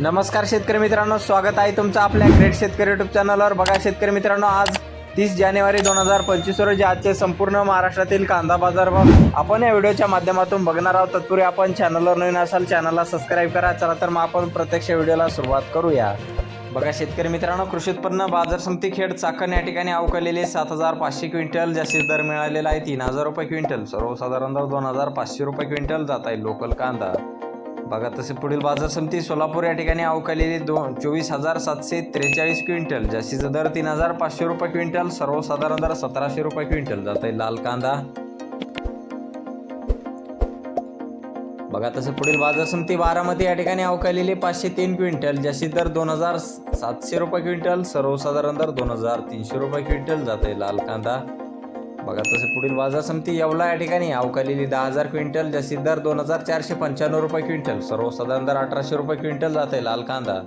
नमस्कार शेतकरी मित्रांनो स्वागत आहे तुमचं आपल्या ग्रेट शेतकरी युट्यूब चॅनलवर बघा शेतकरी मित्रांनो आज तीस जानेवारी दोन हजार पंचवीस रोजी आजचे संपूर्ण महाराष्ट्रातील कांदा बाजार भाव आपण या व्हिडिओच्या माध्यमातून बघणार आहोत. तत्पूर्वी आपण चॅनलवर नवीन असाल चॅनलला सबस्क्राईब करा. चला तर मग आपण प्रत्यक्ष व्हिडिओला सुरुवात करूया. बघा शेतकरी मित्रांनो कृषी उत्पन्न बाजार समिती खेड चाकण या ठिकाणी अवकालेले सात हजार पाचशे क्विंटल जास्तीत दर मिळालेला आहे तीन हजार रुपये क्विंटल. सर्वसाधारण दर दोन हजार पाचशे रुपये क्विंटल जात आहे लोकल कांदा. बघा तसे पुढील बाजार समिती सोलापूर या ठिकाणी अवकालेली दोन चोवीस हजार सातशे त्रेचाळीस क्विंटल जास्तीचा दर तीन हजार पाचशे रुपये क्विंटल सर्वसाधारण दर सतराशे रुपये क्विंटल. जात आहे लाल कांदा. बघा तसं पुढील बाजार समिती बारामती या ठिकाणी अवकालेली पाचशे तीन क्विंटल जास्तीत दर दोन हजार सातशे रुपये क्विंटल सर्वसाधारण दर दोन हजार तीनशे रुपये क्विंटल जात आहे लाल कांदा. बघा तसे पुढील बाजार समिती येवला या ठिकाणी. अवकालेली दहा हजार क्विंटल जास्तीत दर दोन हजार चारशे पंच्याण्णव रुपये क्विंटल. सर्वसाधारण दर अठराशे रुपये क्विंटल जात आहे लाल कांदा.